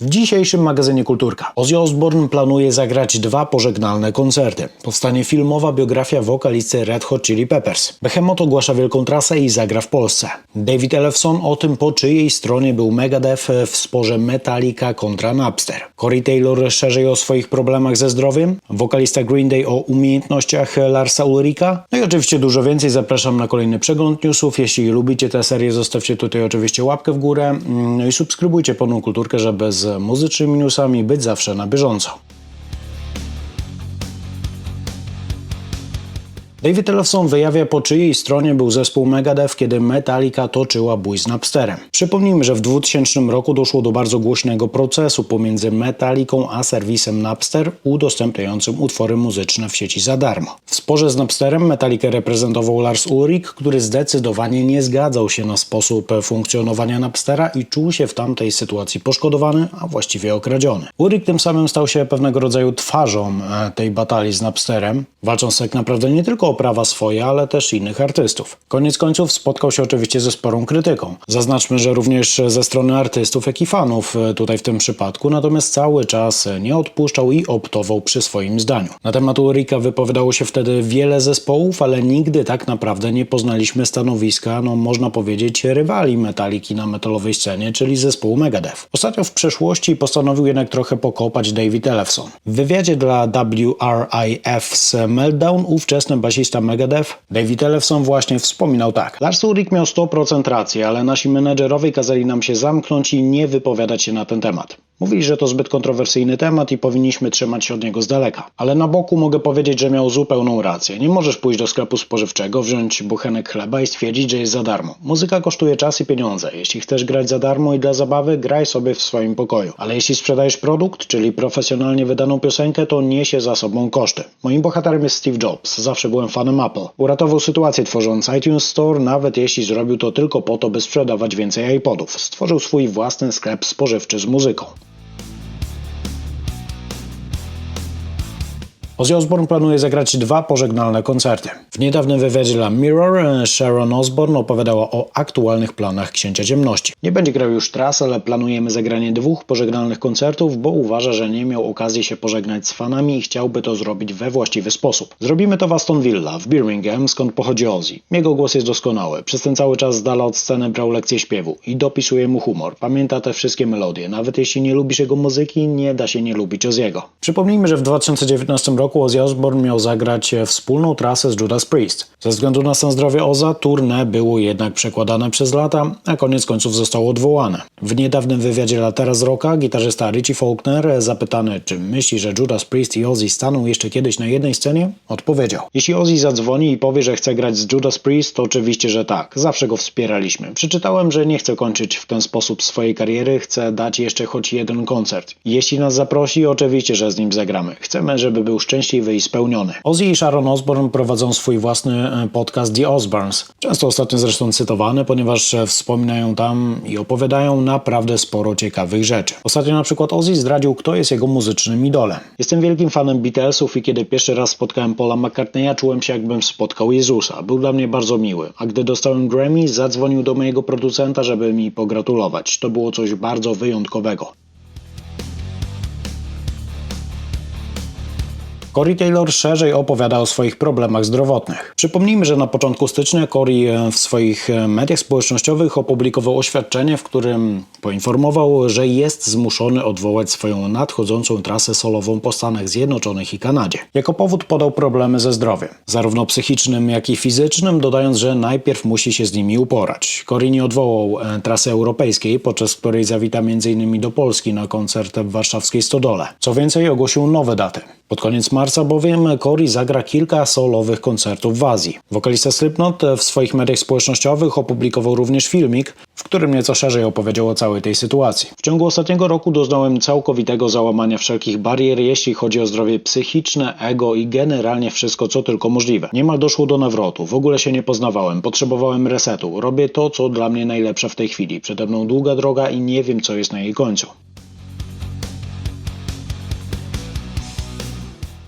W dzisiejszym magazynie Kulturka Ozzy Osbourne planuje zagrać dwa pożegnalne koncerty. Powstanie filmowa biografia wokalisty Red Hot Chili Peppers. Behemoth ogłasza wielką trasę i zagra w Polsce. David Ellefson o tym, po czyjej stronie był Megadeth w sporze Metallica kontra Napster. Corey Taylor szerzej o swoich problemach ze zdrowiem. Wokalista Green Day o umiejętnościach Larsa Ulrika. No i oczywiście dużo więcej. Zapraszam na kolejny przegląd newsów. Jeśli lubicie tę serię, zostawcie tutaj oczywiście łapkę w górę mm, no i subskrybujcie Polną Kulturkę, żeby z muzycznymi newsami być zawsze na bieżąco. David Ellefson wyjawia po czyjej stronie był zespół Megadeth, kiedy Metallica toczyła bój z Napsterem. Przypomnijmy, że w 2000 roku doszło do bardzo głośnego procesu pomiędzy Metallicą a serwisem Napster udostępniającym utwory muzyczne w sieci za darmo. Sporze z Napsterem Metallica reprezentował Lars Ulrich, który zdecydowanie nie zgadzał się na sposób funkcjonowania Napstera i czuł się w tamtej sytuacji poszkodowany, a właściwie okradziony. Ulrich tym samym stał się pewnego rodzaju twarzą e, tej batalii z Napsterem, walcząc tak naprawdę nie tylko o prawa swoje, ale też innych artystów. Koniec końców spotkał się oczywiście ze sporą krytyką. Zaznaczmy, że również ze strony artystów, jak i fanów e, tutaj w tym przypadku, natomiast cały czas nie odpuszczał i optował przy swoim zdaniu. Na temat Ulrika wypowiadało się wtedy wiele zespołów, ale nigdy tak naprawdę nie poznaliśmy stanowiska, no można powiedzieć, rywali Metaliki na metalowej scenie, czyli zespołu Megadeth. Ostatnio w przeszłości postanowił jednak trochę pokopać David Ellefson. W wywiadzie dla WRIF z Meltdown ówczesny basista Megadeth, David Ellefson właśnie wspominał tak. Lars Ulrich miał 100% racji, ale nasi menedżerowie kazali nam się zamknąć i nie wypowiadać się na ten temat. Mówili, że to zbyt kontrowersyjny temat i powinniśmy trzymać się od niego z daleka. Ale na boku mogę powiedzieć, że miał zupełną rację. Nie możesz pójść do sklepu spożywczego, wziąć buchenek chleba i stwierdzić, że jest za darmo. Muzyka kosztuje czas i pieniądze. Jeśli chcesz grać za darmo i dla zabawy, graj sobie w swoim pokoju. Ale jeśli sprzedajesz produkt, czyli profesjonalnie wydaną piosenkę, to niesie za sobą koszty. Moim bohaterem jest Steve Jobs. Zawsze byłem fanem Apple. Uratował sytuację tworząc iTunes Store, nawet jeśli zrobił to tylko po to, by sprzedawać więcej iPodów. Stworzył swój własny sklep spożywczy z muzyką. Ozzy Osbourne planuje zagrać dwa pożegnalne koncerty. W niedawnym wywiadzie dla Mirror e, Sharon Osbourne opowiadała o aktualnych planach Księcia Ciemności. Nie będzie grał już tras, ale planujemy zagranie dwóch pożegnalnych koncertów, bo uważa, że nie miał okazji się pożegnać z fanami i chciałby to zrobić we właściwy sposób. Zrobimy to w Aston Villa, w Birmingham, skąd pochodzi Ozzy. Jego głos jest doskonały. Przez ten cały czas z dala od sceny brał lekcje śpiewu i dopisuje mu humor. Pamięta te wszystkie melodie. Nawet jeśli nie lubisz jego muzyki, nie da się nie lubić Ozziego. Przypomnijmy, że w 2019 roku roku Ozzy Osbourne miał zagrać wspólną trasę z Judas Priest. Ze względu na stan zdrowia Oza, tournée było jednak przekładane przez lata, a koniec końców zostało odwołane. W niedawnym wywiadzie Latera z Rocka gitarzysta Richie Faulkner, zapytany czy myśli, że Judas Priest i Ozzy staną jeszcze kiedyś na jednej scenie, odpowiedział. Jeśli Ozzy zadzwoni i powie, że chce grać z Judas Priest, to oczywiście, że tak. Zawsze go wspieraliśmy. Przeczytałem, że nie chce kończyć w ten sposób swojej kariery, chce dać jeszcze choć jeden koncert. Jeśli nas zaprosi, oczywiście, że z nim zagramy. Chcemy, żeby był szczęśliwy i spełniony. Ozzy i Sharon Osbourne prowadzą swój własny e, podcast The Osbournes. Często ostatnio zresztą cytowany, ponieważ e, wspominają tam i opowiadają naprawdę sporo ciekawych rzeczy. Ostatnio na przykład Ozzy zdradził, kto jest jego muzycznym idolem. Jestem wielkim fanem Beatlesów i kiedy pierwszy raz spotkałem Paula McCartneya, czułem się jakbym spotkał Jezusa. Był dla mnie bardzo miły. A gdy dostałem Grammy, zadzwonił do mojego producenta, żeby mi pogratulować. To było coś bardzo wyjątkowego. Corey Taylor szerzej opowiada o swoich problemach zdrowotnych. Przypomnijmy, że na początku stycznia Corey e, w swoich e, mediach społecznościowych opublikował oświadczenie, w którym poinformował, że jest zmuszony odwołać swoją nadchodzącą trasę solową po Stanach Zjednoczonych i Kanadzie. Jako powód podał problemy ze zdrowiem, zarówno psychicznym, jak i fizycznym, dodając, że najpierw musi się z nimi uporać. Corey nie odwołał e, trasy europejskiej, podczas której zawita m.in. do Polski na koncert w warszawskiej Stodole. Co więcej, ogłosił nowe daty. Pod koniec marca bowiem Corey zagra kilka solowych koncertów w Azji. Wokalista Slipknot w swoich mediach społecznościowych opublikował również filmik, w którym nieco szerzej opowiedział o całej tej sytuacji. W ciągu ostatniego roku doznałem całkowitego załamania wszelkich barier, jeśli chodzi o zdrowie psychiczne, ego i generalnie wszystko, co tylko możliwe. Niemal doszło do nawrotu, w ogóle się nie poznawałem, potrzebowałem resetu. Robię to, co dla mnie najlepsze w tej chwili. Przede mną długa droga i nie wiem, co jest na jej końcu.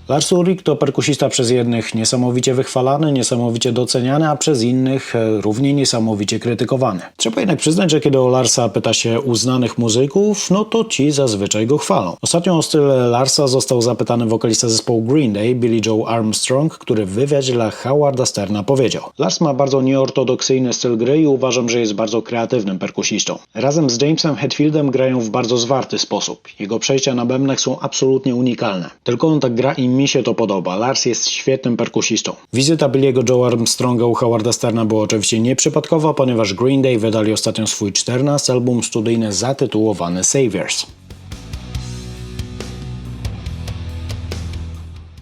Lars Ulrich to perkusista przez jednych niesamowicie wychwalany, niesamowicie doceniany, a przez innych e, równie niesamowicie krytykowany. Trzeba jednak przyznać, że kiedy o Larsa pyta się uznanych muzyków, no to ci zazwyczaj go chwalą. Ostatnio o styl Larsa został zapytany wokalista zespołu Green Day, Billy Joe Armstrong, który w wywiadzie dla Howarda Sterna powiedział Lars ma bardzo nieortodoksyjny styl gry i uważam, że jest bardzo kreatywnym perkusistą. Razem z Jamesem Hetfieldem grają w bardzo zwarty sposób. Jego przejścia na bębnach są absolutnie unikalne. Tylko on tak gra i mi się to podoba. Lars jest świetnym perkusistą. Wizyta Billy'ego Joe Armstronga u Howarda Sterna była oczywiście nieprzypadkowa, ponieważ Green Day wydali ostatnio swój 14 album studyjny zatytułowany Saviors.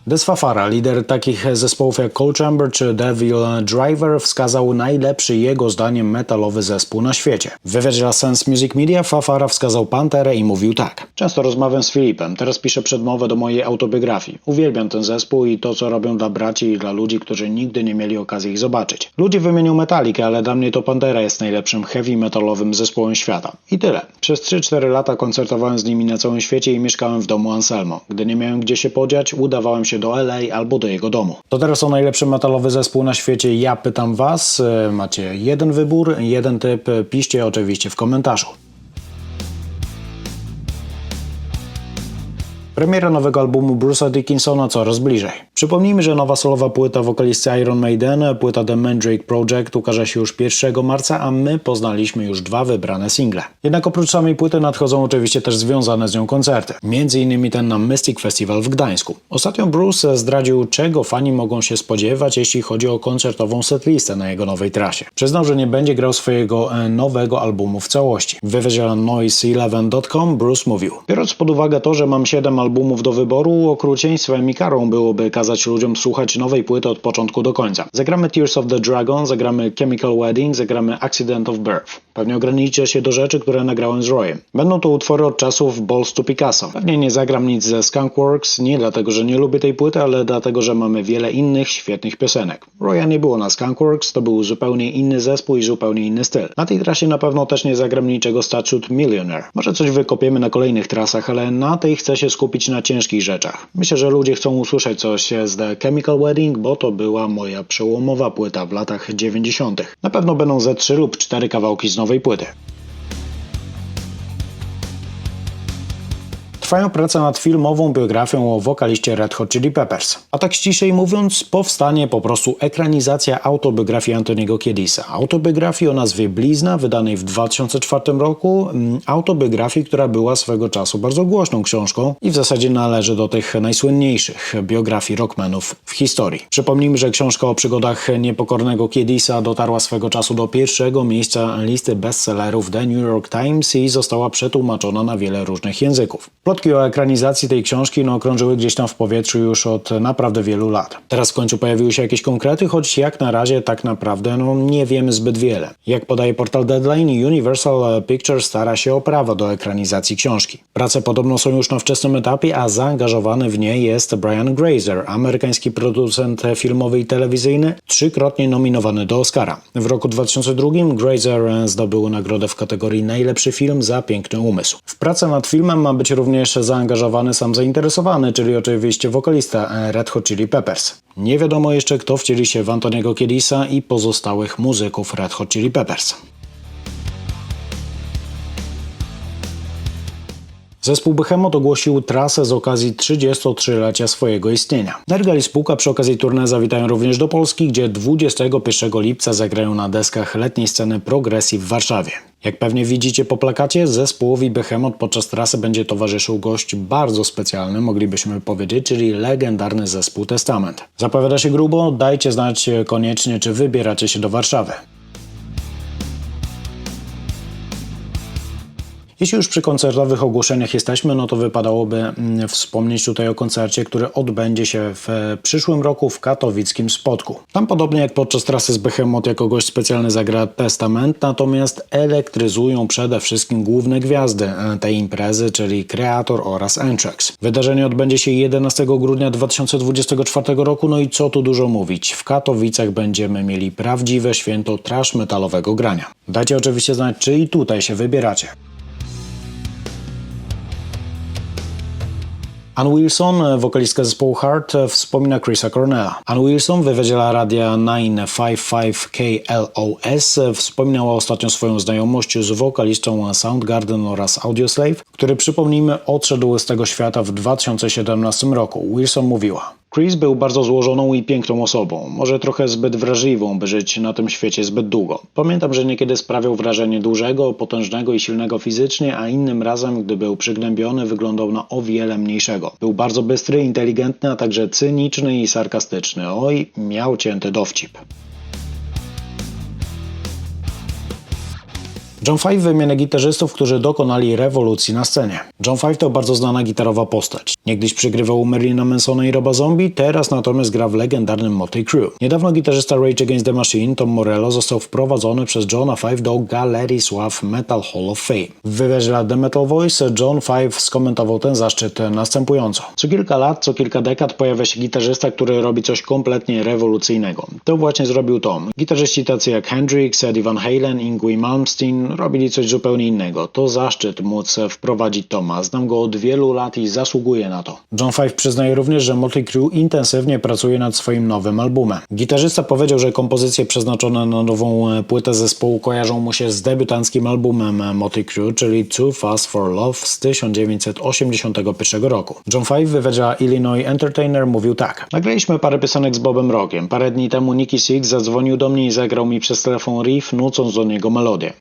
Desfafara, lider takich zespołów jak Cold Chamber czy Devil Driver, wskazał najlepszy jego zdaniem metalowy zespół na świecie. W wywiadzie dla Sense Music Media Fafara wskazał Panterę i mówił tak. Często rozmawiam z Filipem, teraz piszę przedmowę do mojej autobiografii. Uwielbiam ten zespół i to, co robią dla braci i dla ludzi, którzy nigdy nie mieli okazji ich zobaczyć. Ludzie wymienią Metallica, ale dla mnie to Pantera jest najlepszym heavy metalowym zespołem świata. I tyle. Przez 3-4 lata koncertowałem z nimi na całym świecie i mieszkałem w domu Anselmo. Gdy nie miałem gdzie się podziać, udawałem się do LA albo do jego domu. To teraz o najlepszy metalowy zespół na świecie. Ja pytam Was. E, Macie jeden wybór, jeden typ. Piszcie oczywiście w komentarzu. Premiera nowego albumu Bruce'a Dickinsona coraz bliżej. Przypomnijmy, że nowa solowa płyta wokalisty Iron Maiden, płyta The Mandrake Project ukaże się już 1 marca, a my poznaliśmy już dwa wybrane single. Jednak oprócz samej płyty nadchodzą oczywiście też związane z nią koncerty. Między innymi ten na Mystic Festival w Gdańsku. Ostatnio Bruce zdradził, czego fani mogą się spodziewać, jeśli chodzi o koncertową setlistę na jego nowej trasie. Przyznał, że nie będzie grał swojego e, nowego albumu w całości. W wywiadzie na noise11.com Bruce mówił Biorąc pod uwagę to, że mam 7 albumów do wyboru, okrucieństwem i karą byłoby kazać ludziom słuchać nowej płyty od początku do końca. Zagramy Tears of the Dragon, zagramy Chemical Wedding, zagramy Accident of Birth. Pewnie ograniczę się do rzeczy, które nagrałem z Royem. Będą to utwory od czasów Balls to Picasso. Pewnie nie zagram nic ze Skunkworks, nie dlatego, że nie lubię tej płyty, ale dlatego, że mamy wiele innych świetnych piosenek. Roya nie było na Skunkworks, to był zupełnie inny zespół i zupełnie inny styl. Na tej trasie na pewno też nie zagram niczego Statute Millionaire. Może coś wykopiemy na kolejnych trasach, ale na tej chcę się skupić na ciężkich rzeczach. Myślę, że ludzie chcą usłyszeć coś z The Chemical Wedding, bo to była moja przełomowa płyta w latach 90. Na pewno będą ze 3 lub 4 kawałki z nowej płyty. Trwają prace nad filmową biografią o wokaliście Red Hot Chili Peppers. A tak ściślej mówiąc, powstanie po prostu ekranizacja autobiografii Antoniego Kiedisa. Autobiografii o nazwie Blizna, wydanej w 2004 roku. mm, Autobiografii, która była swego czasu bardzo głośną książką i w zasadzie należy do tych najsłynniejszych biografii rockmanów w historii. Przypomnijmy, że książka o przygodach niepokornego Kiedisa dotarła swego czasu do pierwszego miejsca listy bestsellerów The New York Times i została przetłumaczona na wiele różnych języków. Plotki o ekranizacji tej książki no, krążyły gdzieś tam w powietrzu już od naprawdę wielu lat. Teraz w końcu pojawiły się jakieś konkrety, choć jak na razie tak naprawdę no, nie wiemy zbyt wiele. Jak podaje portal Deadline, Universal Pictures stara się o prawo do ekranizacji książki. Prace podobno są już na wczesnym etapie, a zaangażowany w nie jest Brian Grazer, amerykański producent filmowy i telewizyjny, trzykrotnie nominowany do Oscara. W roku 2002 Grazer zdobył nagrodę w kategorii najlepszy film za piękny umysł. W pracę nad filmem ma być również zaangażowany sam zainteresowany, czyli oczywiście wokalista Red Hot Chili Peppers. Nie wiadomo jeszcze kto wcieli się w Antoniego Kiedisa i pozostałych muzyków Red Hot Chili Peppers. Zespół Behemoth ogłosił trasę z okazji 33-lecia swojego istnienia. Nergal i spółka przy okazji tournée zawitają również do Polski, gdzie 21 lipca zagrają na deskach letniej sceny progresji w Warszawie. Jak pewnie widzicie po plakacie, zespołowi Behemoth podczas trasy będzie towarzyszył gość bardzo specjalny, moglibyśmy powiedzieć, czyli legendarny zespół Testament. Zapowiada się grubo, dajcie znać koniecznie, czy wybieracie się do Warszawy. Jeśli już przy koncertowych ogłoszeniach jesteśmy, no to wypadałoby mm, wspomnieć tutaj o koncercie, który odbędzie się w e, przyszłym roku w katowickim Spodku. Tam podobnie jak podczas trasy z Behemoth jako gość specjalny zagra Testament, natomiast elektryzują przede wszystkim główne gwiazdy e, tej imprezy, czyli Kreator oraz Anthrax. Wydarzenie odbędzie się 11 grudnia 2024 roku, no i co tu dużo mówić, w Katowicach będziemy mieli prawdziwe święto trash metalowego grania. Dajcie oczywiście znać, czy i tutaj się wybieracie. Ann Wilson, wokalistka zespołu Heart, wspomina Chrisa Cornella. Ann Wilson w wywiadzie dla radia 955 KLOS wspominała ostatnio swoją znajomość z wokalistą Soundgarden oraz Audioslave, który przypomnijmy odszedł z tego świata w 2017 roku. Wilson mówiła. Chris był bardzo złożoną i piękną osobą, może trochę zbyt wrażliwą, by żyć na tym świecie zbyt długo. Pamiętam, że niekiedy sprawiał wrażenie dużego, potężnego i silnego fizycznie, a innym razem, gdy był przygnębiony, wyglądał na o wiele mniejszego. Był bardzo bystry, inteligentny, a także cyniczny i sarkastyczny. Oj, miał cięty dowcip. John Five wymienia gitarzystów, którzy dokonali rewolucji na scenie. John Five to bardzo znana gitarowa postać. Niegdyś przygrywał u Merlina Mansona i Roba Zombie, teraz natomiast gra w legendarnym Motley Crue. Niedawno gitarzysta Rage Against the Machine, Tom Morello, został wprowadzony przez Johna Five do Galerii Sław Metal Hall of Fame. W wywiadzie dla The Metal Voice John Five skomentował ten zaszczyt następująco. Co kilka lat, co kilka dekad pojawia się gitarzysta, który robi coś kompletnie rewolucyjnego. To właśnie zrobił Tom. Gitarzyści tacy jak Hendrix, Eddie Van Halen, Ingwie Malmsteen robili coś zupełnie innego. To zaszczyt móc wprowadzić Toma. Znam go od wielu lat i zasługuje na to. John Five przyznaje również, że Motley Crue intensywnie pracuje nad swoim nowym albumem. Gitarzysta powiedział, że kompozycje przeznaczone na nową płytę zespołu kojarzą mu się z debiutanckim albumem Motley Crue, czyli Too Fast for Love z 1981 roku. John Five w wywiadzie dla Illinois Entertainer mówił tak. Nagraliśmy parę piosenek z Bobem Rockiem. Parę dni temu Nicky Six zadzwonił do mnie i zagrał mi przez telefon riff, nucąc do niego melodię.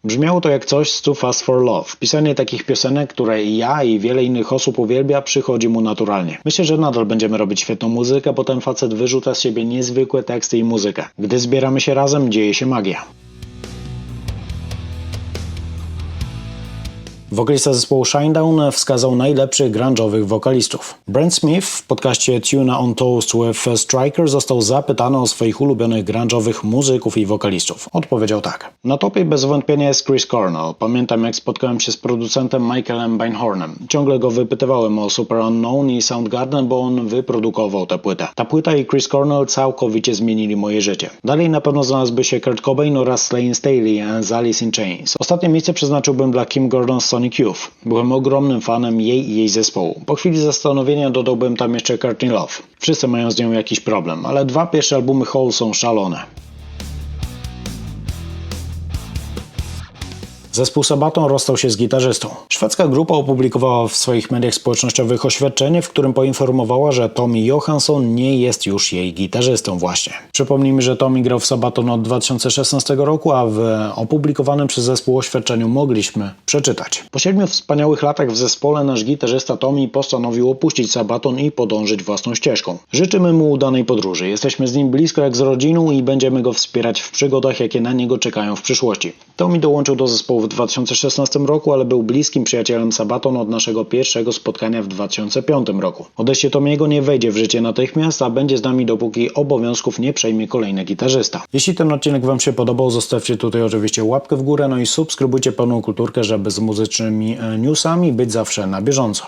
To jak coś z Too Fast for Love. Pisanie takich piosenek, które ja i wiele innych osób uwielbia, przychodzi mu naturalnie. Myślę, że nadal będziemy robić świetną muzykę, bo ten facet wyrzuca z siebie niezwykłe teksty i muzykę. Gdy zbieramy się razem, dzieje się magia. Wokalista zespołu Shinedown wskazał najlepszych grunge'owych wokalistów. Brent Smith w podcaście Tuna on Toast with Striker został zapytany o swoich ulubionych grunge'owych muzyków i wokalistów. Odpowiedział tak. Na topie bez wątpienia jest Chris Cornell. Pamiętam jak spotkałem się z producentem Michaelem Beinhornem. Ciągle go wypytywałem o Super Unknown i Soundgarden, bo on wyprodukował tę płytę. Ta płyta i Chris Cornell całkowicie zmienili moje życie. Dalej na pewno znalazłby się Kurt Cobain oraz Slane Staley z Alice in Chains. Ostatnie miejsce przeznaczyłbym dla Kim Gordon Sonic Youth. Byłem ogromnym fanem jej i jej zespołu. Po chwili zastanowienia dodałbym tam jeszcze Courtney Love. Wszyscy mają z nią jakiś problem, ale dwa pierwsze albumy Hole są szalone. Zespół Sabaton rozstał się z gitarzystą. Szwedzka grupa opublikowała w swoich mediach społecznościowych oświadczenie, w którym poinformowała, że Tommy Johansson nie jest już jej gitarzystą właśnie. Przypomnijmy, że Tommy grał w Sabaton od 2016 roku, a w opublikowanym przez zespół oświadczeniu mogliśmy przeczytać. Po siedmiu wspaniałych latach w zespole nasz gitarzysta Tommy postanowił opuścić Sabaton i podążyć własną ścieżką. Życzymy mu udanej podróży. Jesteśmy z nim blisko jak z rodziną i będziemy go wspierać w przygodach, jakie na niego czekają w przyszłości. Tommy dołączył do zespołu w 2016 roku, ale był bliskim przyjacielem Sabaton od naszego pierwszego spotkania w 2005 roku. Odejście Tomiego nie wejdzie w życie natychmiast, a będzie z nami dopóki obowiązków nie przejmie kolejny gitarzysta. Jeśli ten odcinek Wam się podobał, zostawcie tutaj oczywiście łapkę w górę, no i subskrybujcie pełną kulturkę, żeby z muzycznymi e, newsami być zawsze na bieżąco.